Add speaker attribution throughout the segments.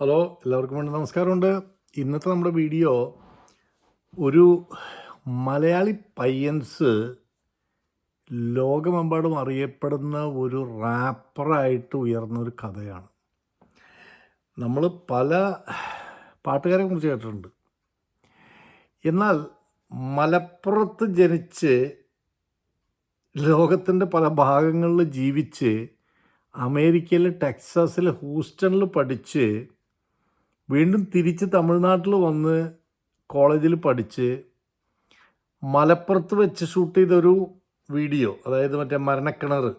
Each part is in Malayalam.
Speaker 1: ഹലോ എല്ലാവർക്കും വേണ്ടി നമസ്കാരമുണ്ട്. ഇന്നത്തെ നമ്മുടെ വീഡിയോ ഒരു മലയാളി പയ്യൻസ് ലോകമെമ്പാടും അറിയപ്പെടുന്ന ഒരു റാപ്പറായിട്ട് ഉയർന്ന ഒരു കഥയാണ്. നമ്മൾ പല പാട്ടുകാരെ കുറിച്ച് കേട്ടിട്ടുണ്ട്. എന്നാൽ മലപ്പുറത്ത് ജനിച്ച് ലോകത്തിന്റെ പല ഭാഗങ്ങളിൽ ജീവിച്ച് അമേരിക്കയിൽ ടെക്സാസിൽ ഹൂസ്റ്റണിൽ പഠിച്ച് വീണ്ടും തിരിച്ച് തമിഴ്നാട്ടിൽ വന്ന് കോളേജിൽ പഠിച്ച് മലപ്പുറത്ത് വെച്ച് ഷൂട്ട് ചെയ്തൊരു വീഡിയോ അതായത് മറ്റേ മരണക്കിണർ.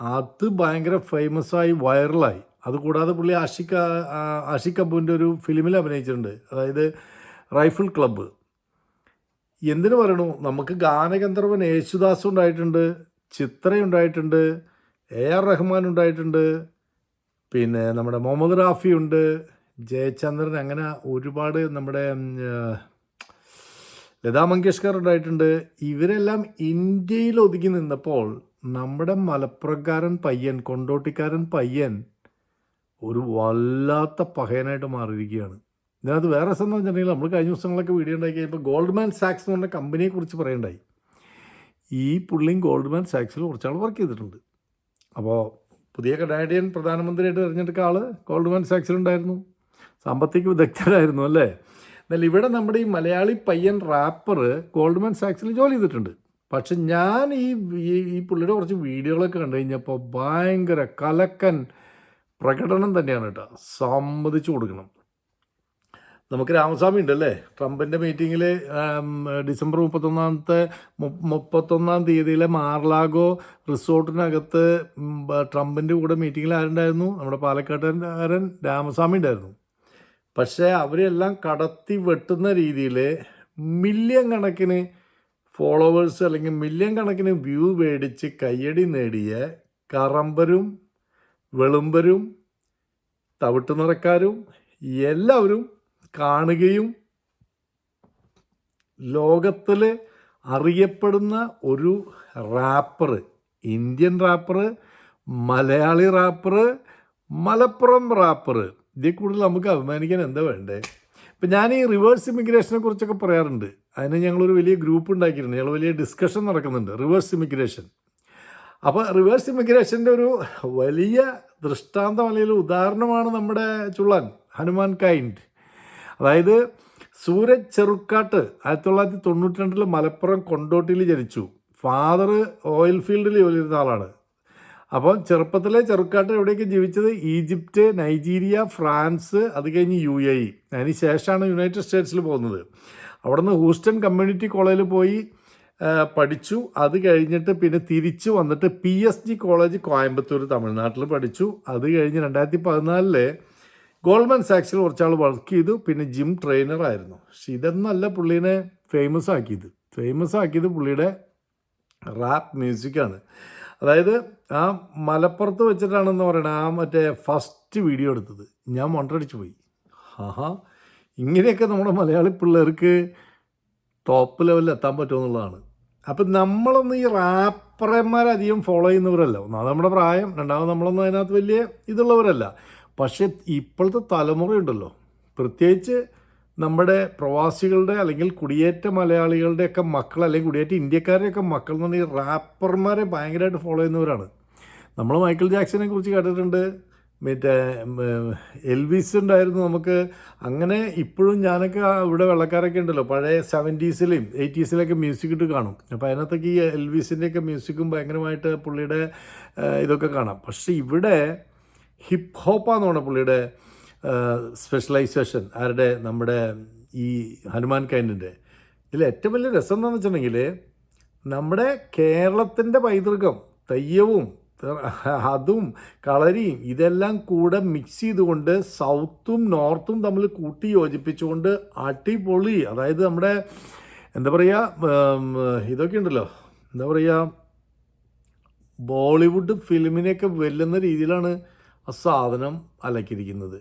Speaker 1: അത് ഭയങ്കര ഫേമസായി വൈറലായി അതുകൂടാതെ പുള്ളി ആഷിഖ് ആ- ആഷിഖ് അബുവിന്റെ ഒരു ഫിലിമിൽ അഭിനയിച്ചിട്ടുണ്ട്. അതായത് റൈഫിൾ ക്ലബ്ബ്. എന്തിനു പറയണു? നമുക്ക് ഗാനഗന്ധർവൻ യേശുദാസ് ഉണ്ടായിട്ടുണ്ട് ചിത്ര ഉണ്ടായിട്ടുണ്ട് എ ആർ റഹ്മാൻ ഉണ്ടായിട്ടുണ്ട് പിന്നെ നമ്മുടെ മുഹമ്മദ് റാഫി ഉണ്ട് ജയചന്ദ്രൻ അങ്ങനെ ഒരുപാട് നമ്മുടെ ലതാ മങ്കേഷ്കർ ഉണ്ടായിട്ടുണ്ട്. ഇവരെല്ലാം ഇന്ത്യയിൽ ഒതുങ്ങി നിന്നപ്പോൾ നമ്മുടെ മലപ്പുറക്കാരൻ പയ്യൻ കൊണ്ടോട്ടിക്കാരൻ പയ്യൻ ഒരു വല്ലാത്ത പഹയനായിട്ട് മാറിയിരിക്കുകയാണ്. ഇതിനകത്ത് വേറെ രസം എന്ന് വെച്ചിട്ടുണ്ടെങ്കിൽ നമ്മൾ കഴിഞ്ഞ ദിവസങ്ങളൊക്കെ വീഡിയോ ഉണ്ടാക്കി കഴിഞ്ഞപ്പോൾ ഗോൾഡ്മാൻ സാക്സ് എന്ന് പറഞ്ഞ കമ്പനിയെക്കുറിച്ച് പറയണ്ടായി. ഈ പുള്ളിയും ഗോൾഡ്മാൻ സാക്സിൽ കുറച്ചാൾ വർക്ക് ചെയ്തിട്ടുണ്ട്. അപ്പോൾ പുതിയ കനാഡിയൻ പ്രധാനമന്ത്രിയായിട്ട് തിരഞ്ഞെടുക്കുക ആൾ ഗോൾഡ്മാൻ സാക്സിലുണ്ടായിരുന്നു. സാമ്പത്തിക വിദഗ്ധരായിരുന്നു അല്ലേ? എന്നാൽ ഇവിടെ നമ്മുടെ ഈ മലയാളി പയ്യൻ റാപ്പർ ഗോൾഡ്മാൻ സാക്സിൽ ജോലി ചെയ്തിട്ടുണ്ട്. പക്ഷെ ഞാൻ ഈ ഈ- പുള്ളിയുടെ കുറച്ച് വീഡിയോകളൊക്കെ കണ്ടു കഴിഞ്ഞപ്പോൾ ഭയങ്കര കലക്കൻ പ്രകടനം തന്നെയാണ് കേട്ടോ. സമ്മതിച്ചു കൊടുക്കണം. നമുക്ക് രാമസ്വാമി ഉണ്ടല്ലേ ട്രംപിന്റെ മീറ്റിങ്ങിൽ ഡിസംബർ മുപ്പത്തൊന്നാമത്തെ മുപ്പത്തൊന്നാം തീയതിയിലെ മാർലാഗോ റിസോർട്ടിനകത്ത് ട്രംപിന്റെ കൂടെ മീറ്റിങ്ങിൽ ആരുണ്ടായിരുന്നു? നമ്മുടെ പാലക്കാട്ടുകാരൻ രാമസ്വാമി ഉണ്ടായിരുന്നു. പക്ഷേ അവരെല്ലാം കടത്തി വെട്ടുന്ന രീതിയിൽ മില്യൺ കണക്കിന് ഫോളോവേഴ്സ് അല്ലെങ്കിൽ മില്യൺ കണക്കിന് വ്യൂ മേടിച്ച് കയ്യടി നേടിയ കറമ്പരും വെളുമ്പരും തവിട്ട് നിറക്കാരും എല്ലാവരും കാണുകയും ലോകത്തിൽ അറിയപ്പെടുന്ന ഒരു rapper Indian rapper Malayali rapper Malappuram rapper ഇതിൽ കൂടുതൽ നമുക്ക് അഭിമാനിക്കാൻ എന്താ വേണ്ടേ? ഇപ്പം ഞാൻ ഈ റിവേഴ്സ് ഇമിഗ്രേഷനെ കുറിച്ചൊക്കെ പറയാറുണ്ട്. അതിന് ഞങ്ങളൊരു വലിയ ഗ്രൂപ്പ് ഉണ്ടാക്കിയിട്ടുണ്ട്. ഞങ്ങൾ വലിയ ഡിസ്കഷൻ നടക്കുന്നുണ്ട്. റിവേഴ്സ് ഇമിഗ്രേഷൻ അപ്പോൾ റിവേഴ്സ് ഇമിഗ്രേഷന്റെ ഒരു വലിയ ദൃഷ്ടാന്തം അല്ലെങ്കിൽ ഉദാഹരണമാണ് നമ്മുടെ ചുള്ളൻ ഹനുമാൻ കൈൻഡ്. അതായത് സൂരജ് ചെറുക്കാട്ട് ആയിരത്തി തൊള്ളായിരത്തി തൊണ്ണൂറ്റി രണ്ടിൽ മലപ്പുറം കൊണ്ടോട്ടിയിൽ ജനിച്ചു. ഫാദർ ഓയിൽ ഫീൽഡിൽ ജോലി ചെയ്യുന്ന ആളാണ്. അപ്പം ചെറുപ്പത്തിലെ ചെറുക്കാട്ട് എവിടെയൊക്കെ ജീവിച്ചത്? ഈജിപ്റ്റ് നൈജീരിയ ഫ്രാൻസ് അത് കഴിഞ്ഞ് യു എ ഇ. അതിന് ശേഷമാണ് യുണൈറ്റഡ് സ്റ്റേറ്റ്സിൽ പോകുന്നത്. അവിടുന്ന് ഹൂസ്റ്റൺ കമ്മ്യൂണിറ്റി കോളേജിൽ പോയി പഠിച്ചു. അത് കഴിഞ്ഞിട്ട് പിന്നെ തിരിച്ചു വന്നിട്ട് P S G college Coimbatore തമിഴ്നാട്ടിൽ പഠിച്ചു. അത് കഴിഞ്ഞ് രണ്ടായിരത്തി പതിനാലിൽ ഗോൾഡ്മാൻ സാക്സിൽ കുറച്ചാൾ വർക്ക് ചെയ്തു. പിന്നെ ജിം ട്രെയിനറായിരുന്നു പക്ഷെ ഇതെന്നല്ല പുള്ളീനെ ഫേമസ് ആക്കിയത്. ഫേമസ് ആക്കിയത് പുള്ളിയുടെ റാപ്പ് മ്യൂസിക്കാണ്. അതായത് ആ മലപ്പുറത്ത് വെച്ചിട്ടാണെന്ന് പറയണത് ആ മറ്റേ ഫസ്റ്റ് വീഡിയോ എടുത്തത്. ഞാൻ മൊണ്ടടിച്ചു പോയി. ആഹാ ഇങ്ങനെയൊക്കെ നമ്മുടെ മലയാളി പിള്ളേർക്ക് ടോപ്പ് ലെവലിൽ എത്താൻ പറ്റുമെന്നുള്ളതാണ് അപ്പം നമ്മളൊന്നും ഈ റാപ്പർമാരെ അധികം ഫോളോ ചെയ്യുന്നവരല്ല. ഒന്നാമത് നമ്മുടെ പ്രായം രണ്ടാമത് നമ്മളൊന്നും അതിനകത്ത് വലിയ ഇതുള്ളവരല്ല. പക്ഷേ ഇപ്പോഴത്തെ തലമുറയുണ്ടല്ലോ. പ്രത്യേകിച്ച് നമ്മുടെ പ്രവാസികളുടെ അല്ലെങ്കിൽ കുടിയേറ്റ മലയാളികളുടെയൊക്കെ മക്കൾ അല്ലെങ്കിൽ കുടിയേറ്റ ഇന്ത്യക്കാരുടെയൊക്കെ മക്കൾ എന്ന് പറഞ്ഞാൽ ഈ റാപ്പർമാരെ ഭയങ്കരമായിട്ട് ഫോളോ ചെയ്യുന്നവരാണ്. നമ്മൾ മൈക്കിൾ ജാക്സനെ കുറിച്ച് കേട്ടിട്ടുണ്ട്. മറ്റേ എൽവിസ് ഉണ്ടായിരുന്നു നമുക്ക്. അങ്ങനെ ഇപ്പോഴും ഞാനൊക്കെ ഇവിടെ വെള്ളക്കാരൊക്കെ ഉണ്ടല്ലോ. പഴയ സെവന്റീസിലെയും എയ്റ്റീസിലൊക്കെ മ്യൂസിക് ഇട്ട് കാണും. അപ്പോൾ അതിനകത്തൊക്കെ ഈ എൽവിസിന്റെയൊക്കെ മ്യൂസിക്കും ഭയങ്കരമായിട്ട് പുള്ളിയുടെ ഇതൊക്കെ കാണാം. പക്ഷേ ഇവിടെ ഹിപ്പ് പറഞ്ഞ പുള്ളിയുടെ സ്പെഷ്യലൈസേഷൻ ആരുടെ നമ്മുടെ ഈ ഹനുമാൻ കൈൻഡിന്റെ. ഇതിൽ ഏറ്റവും വലിയ രസം എന്താണെന്ന് വെച്ചിട്ടുണ്ടെങ്കിൽ നമ്മുടെ കേരളത്തിന്റെ പൈതൃകം തെയ്യവും അതും കളരിയും ഇതെല്ലാം കൂടെ മിക്സ് ചെയ്തുകൊണ്ട് സൗത്തും നോർത്തും തമ്മിൽ കൂട്ടി യോജിപ്പിച്ചുകൊണ്ട് അടിപൊളി അതായത് നമ്മുടെ എന്താ പറയുക ഇതൊക്കെ ഉണ്ടല്ലോ എന്താ പറയുക ബോളിവുഡ് ഫിലിമിനെയൊക്കെ വെല്ലുന്ന രീതിയിലാണ് ആ സാധനം അലക്കിയിരിക്കുന്നത്.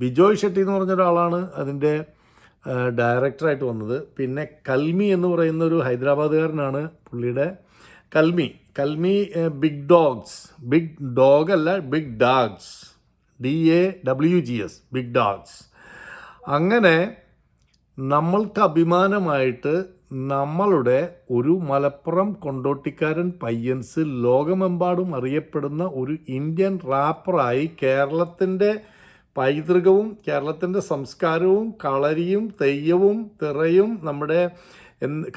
Speaker 1: ബിജോയ് ഷെട്ടി എന്ന് പറഞ്ഞ ഒരാളാണ് അതിന്റെ ഡയറക്ടറായിട്ട് വന്നത്. പിന്നെ കൽമി എന്ന് പറയുന്ന ഒരു ഹൈദരാബാദുകാരനാണ് പുള്ളിയുടെ Kalmi. Kalmi big dogs big dog അല്ല big dawgs D A W G S big dawgs അങ്ങനെ നമ്മൾക്ക് അഭിമാനമായിട്ട് നമ്മളുടെ ഒരു മലപ്പുറം കൊണ്ടോട്ടിക്കാരൻ പയ്യൻസ് ലോകമെമ്പാടും അറിയപ്പെടുന്ന ഒരു ഇന്ത്യൻ റാപ്പറായി കേരളത്തിന്റെ പൈതൃകവും കേരളത്തിന്റെ സംസ്കാരവും കളരിയും തെയ്യവും തിറയും നമ്മുടെ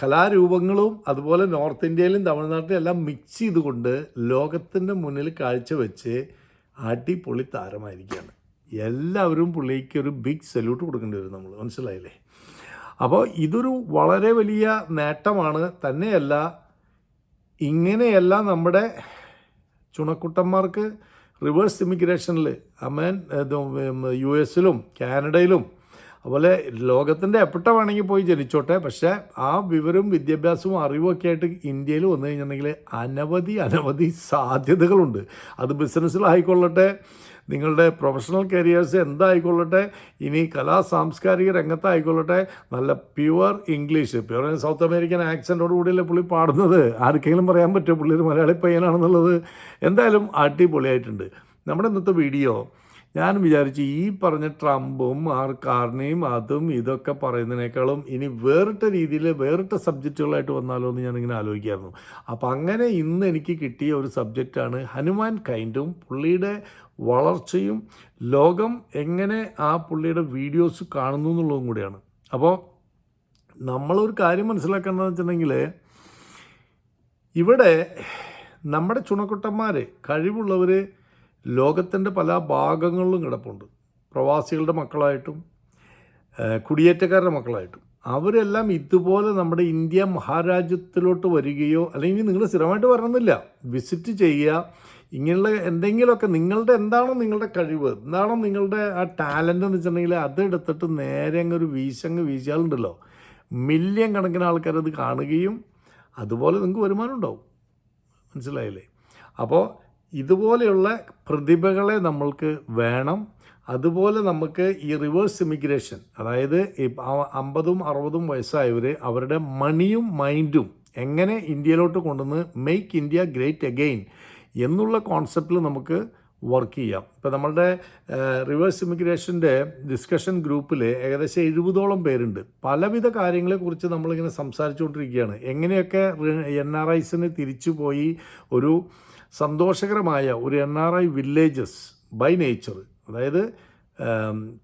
Speaker 1: കലാരൂപങ്ങളും അതുപോലെ നോർത്ത് ഇന്ത്യയിലും തമിഴ്നാട്ടിലും എല്ലാം മിക്സ് ചെയ്തുകൊണ്ട് ലോകത്തിന്റെ മുന്നിൽ കാഴ്ചവെച്ച് അടിപൊളി താരമായിരിക്കുകയാണ്. എല്ലാവരും പുള്ളിക്ക് ഒരു ബിഗ് സല്യൂട്ട് കൊടുക്കേണ്ടി വരും നമ്മൾ മനസ്സിലായില്ലേ? അപ്പോൾ ഇതൊരു വളരെ വലിയ നേട്ടമാണ്. തന്നെയല്ല ഇങ്ങനെയല്ല നമ്മുടെ ചുണക്കുട്ടന്മാർക്ക് റിവേഴ്സ് ഇമിഗ്രേഷനിൽ അമേൻ യു എസിലും കാനഡയിലും അതുപോലെ ലോകത്തിന്റെ എപ്പിട്ട വേണമെങ്കിൽ പോയി ജനിച്ചോട്ടെ പക്ഷേ ആ വിവരവും വിദ്യാഭ്യാസവും അറിവും ഒക്കെ ആയിട്ട് ഇന്ത്യയിൽ വന്നു കഴിഞ്ഞിട്ടുണ്ടെങ്കിൽ അനവധി അനവധി സാധ്യതകളുണ്ട്. അത് ബിസിനസ്സിലായിക്കൊള്ളട്ടെ നിങ്ങളുടെ പ്രൊഫഷണൽ കരിയേഴ്സ് എന്തായിക്കൊള്ളട്ടെ? ഇനി കലാ സാംസ്കാരിക രംഗത്തായിക്കൊള്ളട്ടെ. നല്ല pure English pure south American ആക്സെന്റോട് കൂടിയല്ലേ പുള്ളി പാടുന്നത്? ആർക്കെങ്കിലും പറയാൻ പറ്റുമോ? പുള്ളി ഒരു മലയാളി പയ്യനാണെന്നുള്ളത്. എന്തായാലും അടിപൊളിയായിട്ടുണ്ട്. നമ്മുടെ ഇന്നത്തെ വീഡിയോ ഞാൻ വിചാരിച്ചു ഈ പറഞ്ഞ ട്രംപും ആർക്കാർണിയും അതും ഇതൊക്കെ പറയുന്നതിനേക്കാളും ഇനി വേറിട്ട രീതിയിൽ വേറിട്ട സബ്ജക്റ്റുകളായിട്ട് വന്നാലോ എന്ന് ഞാനിങ്ങനെ ആലോചിക്കായിരുന്നു. അപ്പം അങ്ങനെ ഇന്ന് എനിക്ക് കിട്ടിയ ഒരു സബ്ജക്റ്റാണ് ഹനുമാൻ കൈൻഡും. പുള്ളിയുടെ വളർച്ചയും ലോകം എങ്ങനെ ആ പുള്ളിയുടെ വീഡിയോസ് കാണുന്നു എന്നുള്ളതും കൂടിയാണ്. അപ്പോൾ നമ്മളൊരു കാര്യം മനസ്സിലാക്കേണ്ടതെന്ന് വെച്ചിട്ടുണ്ടെങ്കിൽ ഇവിടെ നമ്മുടെ ചുണക്കുട്ടന്മാർ കഴിവുള്ളവർ ലോകത്തിന്റെ പല ഭാഗങ്ങളിലും കിടപ്പുണ്ട്. പ്രവാസികളുടെ മക്കളായിട്ടും കുടിയേറ്റക്കാരുടെ മക്കളായിട്ടും. അവരെല്ലാം ഇതുപോലെ നമ്മുടെ ഇന്ത്യ മഹാരാജ്യത്തിലോട്ട് വരികയോ അല്ലെങ്കിൽ നിങ്ങൾ സ്ഥിരമായിട്ട് വരണമെന്നില്ല. വിസിറ്റ് ചെയ്യുക. ഇങ്ങനെയുള്ള എന്തെങ്കിലുമൊക്കെ നിങ്ങളുടെ എന്താണോ നിങ്ങളുടെ കഴിവ് എന്താണോ നിങ്ങളുടെ ആ ടാലന്റ് എന്ന് വെച്ചിട്ടുണ്ടെങ്കിൽ അതെടുത്തിട്ട് നേരെ അങ്ങ് ഒരു വീശങ്ങ് വീശാലുണ്ടല്ലോ മില്യൺ കണക്കിന് ആൾക്കാർ അത് കാണുകയും അതുപോലെ നിങ്ങൾക്ക് വരുമാനം ഉണ്ടാവും. മനസ്സിലായില്ലേ? അപ്പോൾ ഇതുപോലെയുള്ള പ്രതിഭകളെ നമ്മൾക്ക് വേണം. അതുപോലെ നമുക്ക് ഈ റിവേഴ്സ് ഇമിഗ്രേഷൻ അതായത് അമ്പതും അറുപതും വയസ്സായവർ അവരുടെ മണിയും മൈൻഡും എങ്ങനെ ഇന്ത്യയിലോട്ട് കൊണ്ടുവന്ന് മെയ്ക്ക് ഇന്ത്യ ഗ്രേറ്റ് അഗെയിൻ എന്നുള്ള കോൺസെപ്റ്റിൽ നമുക്ക് വർക്ക് ചെയ്യാം. ഇപ്പോൾ നമ്മളുടെ റിവേഴ്സ് ഇമിഗ്രേഷന്റെ ഡിസ്കഷൻ ഗ്രൂപ്പിൽ ഏകദേശം എഴുപതോളം പേരുണ്ട്. പലവിധ കാര്യങ്ങളെക്കുറിച്ച് നമ്മളിങ്ങനെ സംസാരിച്ചുകൊണ്ടിരിക്കുകയാണ്. എങ്ങനെയൊക്കെ എൻ ആർ ഐസിന് തിരിച്ചു പോയി ഒരു സന്തോഷകരമായ ഒരു N R I villages by nature അതായത്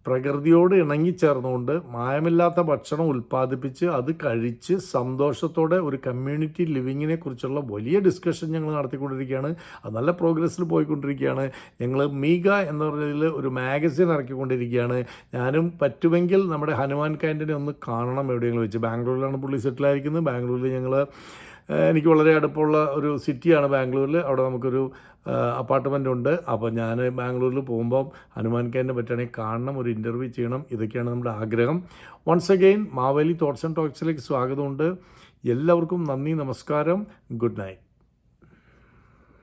Speaker 1: പ്രകൃതിയോട് ഇണങ്ങിച്ചേർന്നുകൊണ്ട് മായമില്ലാത്ത ഭക്ഷണം ഉൽപ്പാദിപ്പിച്ച് അത് കഴിച്ച് സന്തോഷത്തോടെ ഒരു കമ്മ്യൂണിറ്റി ലിവിങ്ങിനെ കുറിച്ചുള്ള വലിയ ഡിസ്കഷൻ ഞങ്ങൾ നടത്തിക്കൊണ്ടിരിക്കുകയാണ്. അത് നല്ല പ്രോഗ്രസ്സിൽ പോയിക്കൊണ്ടിരിക്കുകയാണ്. ഞങ്ങൾ മീഗ എന്ന് പറഞ്ഞതിൽ ഒരു മാഗസിൻ ഇറക്കിക്കൊണ്ടിരിക്കുകയാണ്. ഞാനും പറ്റുമെങ്കിൽ നമ്മുടെ ഹനുമാൻ കാന്റിനെ ഒന്ന് കാണണം എവിടെയെങ്കിലും വെച്ച്. ബാംഗ്ലൂരിലാണ് പുള്ളി സെറ്റിലായിരിക്കുന്നത് ബാംഗ്ലൂരിൽ ഞങ്ങൾ എനിക്ക് വളരെ അടുപ്പമുള്ള ഒരു സിറ്റിയാണ് ബാംഗ്ലൂരിൽ അവിടെ നമുക്കൊരു അപ്പാർട്ട്മെന്റ് ഉണ്ട്. അപ്പോൾ ഞാൻ ബാംഗ്ലൂരിൽ പോകുമ്പോൾ ഹനുമാൻ പറ്റുകയാണെങ്കിൽ കാണണം ഒരു ഇന്റർവ്യൂ ചെയ്യണം. ഇതൊക്കെയാണ് നമ്മുടെ ആഗ്രഹം. Once again Maveli thoughts and ടോക്സിലേക്ക് സ്വാഗതമുണ്ട്. എല്ലാവർക്കും നന്ദി നമസ്കാരം. Good night